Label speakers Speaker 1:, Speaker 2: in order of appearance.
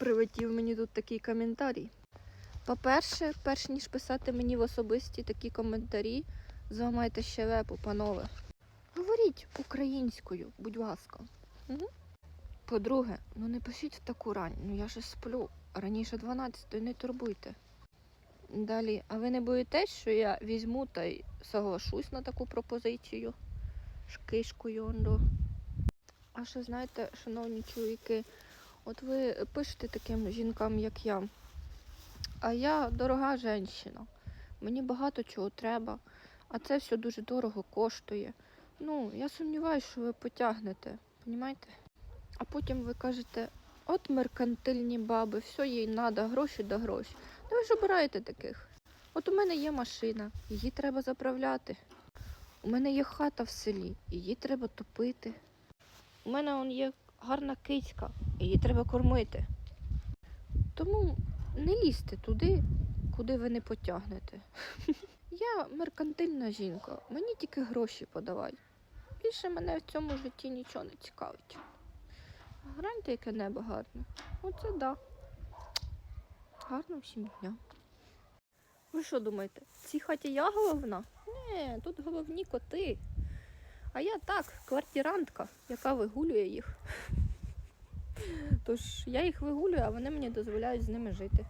Speaker 1: прилетів мені тут такий коментарій. По-перше, перш ніж писати мені в особисті такі коментарі, зламайте щелепу, панове. Говоріть українською, будь ласка. Угу. По-друге, ну не пишіть в таку рань, ну я ж сплю. Раніше 12 не турбуйте. Далі, а ви не боїтесь, що я візьму та й соглашусь на таку пропозицію? Шкишкою. ондо. А ще знаєте, шановні чоловіки, от ви пишете таким жінкам, як я. А я дорога жінка. Мені багато чого треба, а це все дуже дорого коштує. Ну, я сумніваюся, що ви потягнете, понімаєте? А потім ви кажете, от меркантильні баби, все їй треба, гроші да гроші. Ну ви ж обираєте таких. От у мене є машина, її треба заправляти. У мене є хата в селі, її треба топити. У мене он є гарна кицька, її треба кормити. Тому не лізьте туди, куди ви не потягнете. Я меркантильна жінка, мені тільки гроші подавай. Більше мене в цьому житті нічого не цікавить. Гляньте, яке небо гарне. Оце да. Гарно всім дня. Ви що думаєте, в цій хаті я головна? Ні, тут головні коти. А я так, квартирантка, яка вигулює їх. Тож я їх вигулюю, а вони мені дозволяють з ними жити.